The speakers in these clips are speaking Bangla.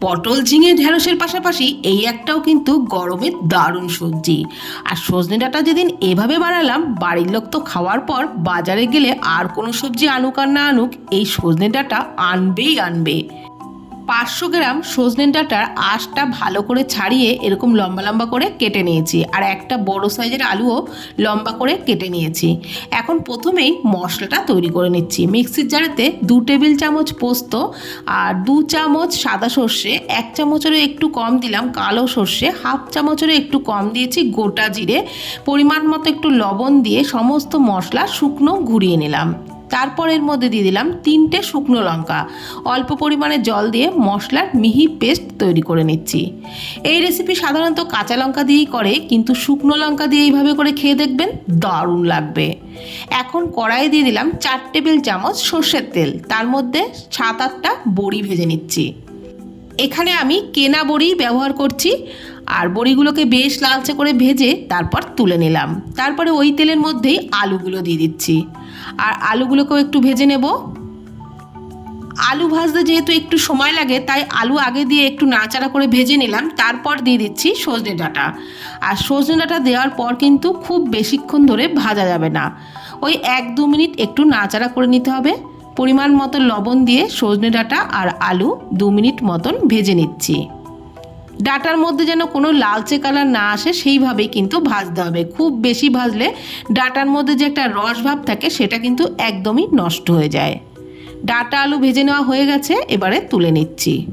পটল ঝিঙে ঢেঁড়সের পাশাপাশি এই একটাও কিন্তু গরমে দারুণ সবজি। আর সজনে ডাঁটা যেদিন এভাবে বানালাম, বাড়ির লোক তো খাওয়ার পর বাজারে গেলে আর কোনো সবজি আনুক আর না আনুক, এই সজনে ডাঁটা আনবেই আনবে। পাঁচশো গ্রাম সজনে ডাঁটার আঁশটা ভালো করে ছাড়িয়ে এরকম লম্বা লম্বা করে কেটে নিয়েছি। আর একটা বড় সাইজের আলুও লম্বা করে কেটে নিয়েছি। এখন প্রথমেই মশলাটা তৈরি করে নিচ্ছি। মিক্সির জারেতে দু টেবিল চামচ পোস্ত আর দু চামচ সাদা সর্ষে, এক চামচেরও একটু কম দিলাম কালো সর্ষে, হাফ চামচেরও একটু কম দিয়েছি গোটা জিরে। পরিমাণ মতো একটু লবণ দিয়ে সমস্ত মশলা শুকনো ঘুরিয়ে নিলাম। তারপর এর মধ্যে দিয়ে দিলাম তিনটে শুকনো লঙ্কা। অল্প পরিমাণে জল দিয়ে মশলার মিহি পেস্ট তৈরি করে নিচ্ছি। এই রেসিপি সাধারণত কাঁচা লঙ্কা দিয়েই করে, কিন্তু শুকনো লঙ্কা দিয়ে এইভাবে করে খেয়ে দেখবেন দারুণ লাগবে। এখন কড়াইয়ে দিয়ে দিলাম চার টেবিল চামচ সর্ষের তেল, তার মধ্যে সাত আটটা বড়ি ভেজে নিচ্ছি। এখানে আমি কেনা বড়ি ব্যবহার করছি, আর বড়িগুলোকে বেশ লালচে করে ভেজে তারপর তুলে নিলাম। তারপরে ওই তেলের মধ্যেই আলুগুলো দিয়ে দিচ্ছি। আর আলুগুলোকেও একটু ভেজে নেব। আলু ভাজতে যেহেতু একটু সময় লাগে, তাই আলু আগে দিয়ে একটু নাড়াচাড়া করে ভেজে নিলাম। তারপর দিয়ে দিচ্ছি সজনে ডাঁটা। আর সজনে ডাঁটা দেওয়ার পর কিন্তু খুব বেশিক্ষণ ধরে ভাজা যাবে না। ওই এক দু মিনিট একটু নাড়াচাড়া করে নিতে হবে। পরিমাণ মতো লবণ দিয়ে সজনে ডাঁটা আর আলু দু মিনিট মতন ভেজে নিচ্ছি। ডাটার মধ্যে যেন কোনো লালচে কালার না আসে, সেইভাবেই কিন্তু ভাজতে হবে। খুব বেশি ভাজলে ডাটার মধ্যে যে একটা রস ভাব থাকে, সেটা কিন্তু একদমই নষ্ট হয়ে যায়। ডাটা আলু ভেজে নেওয়া হয়ে গেছে, এবারে তুলে নিচ্ছি।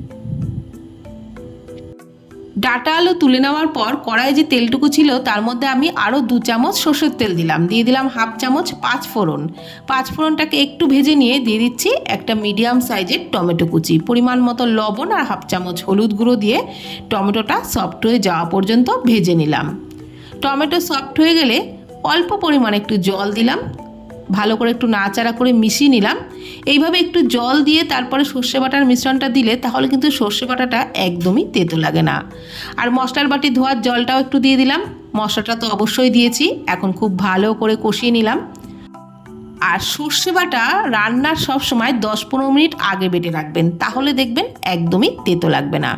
ডাটা আলু তুলে নেওয়ার পর কড়াই যে তেলটুকু ছিল, তার মধ্যে আমি আরও দু চামচ সর্ষের তেল দিলাম। দিয়ে দিলাম হাফ চামচ পাঁচ ফোড়ন। পাঁচ ফোড়নটাকে একটু ভেজে নিয়ে দিয়ে দিচ্ছি একটা মিডিয়াম সাইজের টমেটো কুচি। পরিমাণ মতো লবণ আর হাফ চামচ হলুদ গুঁড়ো দিয়ে টমেটোটা সফট হয়ে যাওয়া পর্যন্ত ভেজে নিলাম। টমেটো সফট হয়ে গেলে অল্প পরিমাণে একটু জল দিলাম। ভালো করে একটু নাড়াচাড়া করে মিশিয়ে নিলাম। এইভাবে একটু জল দিয়ে তারপরে সর্ষে বাটার মিশ্রণটা দিলে তাহলে কিন্তু সর্ষে বাটাটা একদমই তেতো লাগে না। আর মশলার বাটি ধোয়ার জলটাও একটু দিয়ে দিলাম। মশলাটা তো অবশ্যই দিয়েছি, এখন খুব ভালো করে কষিয়ে নিলাম। আর সর্ষে বাটা রান্নার সব সময় দশ পনেরো মিনিট আগে বেটে রাখবেন, তাহলে দেখবেন একদমই তেতো লাগবে না।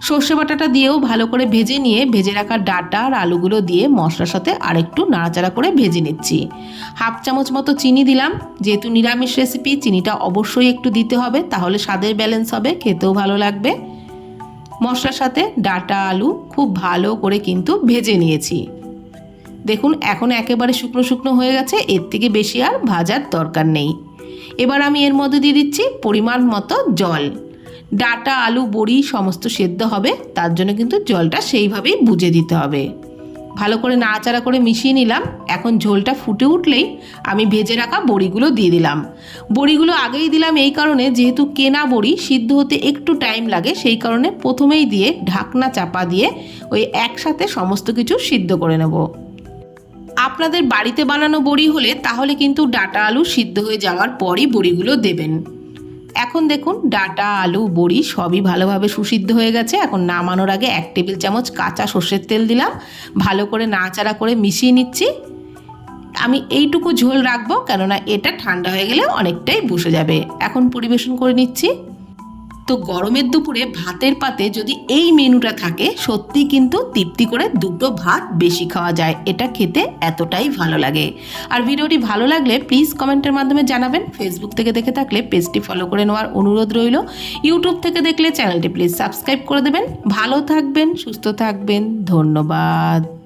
সর্ষে বাটাটা দিয়েও ভালো করে ভেজে নিয়ে, ভেজে রাখা ডাটা আর আলুগুলো দিয়ে মশলার সাথে আরেকটু নাড়াচাড়া করে ভেজে নিচ্ছি। হাফ চামচ মতো চিনি দিলাম। যেহেতু নিরামিষ রেসিপি চিনিটা অবশ্যই একটু দিতে হবে, তাহলে স্বাদের ব্যালেন্স হবে, খেতেও ভালো লাগবে। মশলার সাথে ডাটা, আলু খুব ভালো করে কিন্তু ভেজে নিয়েছি। দেখুন, এখন একেবারে শুকনো শুকনো হয়ে গেছে, এর থেকে বেশি আর ভাজার দরকার নেই। এবার আমি এর মধ্যে দিয়ে দিচ্ছি পরিমাণ মতো জল। ডাটা, আলু, বড়ি সমস্ত সেদ্ধ হবে, তার জন্য কিন্তু জলটা সেইভাবেই বুঝে দিতে হবে। ভালো করে নাড়াচাড়া করে মিশিয়ে নিলাম। এখন ঝোলটা ফুটে উঠলেই আমি ভেজে রাখা বড়িগুলো দিয়ে দিলাম। বড়িগুলো আগেই দিলাম এই কারণে, যেহেতু কেনা বড়ি, সিদ্ধ হতে একটু টাইম লাগে, সেই কারণে প্রথমেই দিয়ে ঢাকনা চাপা দিয়ে ওই একসাথে সমস্ত কিছু সিদ্ধ করে নেব। আপনাদের বাড়িতে বানানো বড়ি হলে তাহলে কিন্তু ডাটা, আলু সিদ্ধ হয়ে যাওয়ার পরই বড়িগুলো দেবেন। এখন দেখুন ডাটা, আলু, বড়ি সবই ভালোভাবে সুসিদ্ধ হয়ে গেছে। এখন নামানোর আগে এক টেবিল চামচ কাঁচা সর্ষের তেল দিলাম। ভালো করে নাচাড়া করে মিশিয়ে নিচ্ছি। আমি এইটুকু ঝোল রাখব, কেননা এটা ঠান্ডা হয়ে গেলে অনেকটাই বসে যাবে। এখন পরিবেশন করে নিচ্ছি। তো গরমের দুপুরে ভাতের পাতে যদি এই মেনুটা থাকে সত্যি কিন্তু তৃপ্তি করে দুটো ভাত বেশি খাওয়া যায়। এটা খেতে এতটাই ভালো লাগে। আর ভিডিওটি ভালো লাগলে প্লিজ কমেন্টের মাধ্যমে জানাবেন। ফেসবুক থেকে দেখে থাকলে পেজটি ফলো করে নেওয়ার অনুরোধ রইল। ইউটিউব থেকে দেখলে চ্যানেলটি প্লিজ সাবস্ক্রাইব করে দেবেন। ভালো থাকবেন, সুস্থ থাকবেন। ধন্যবাদ।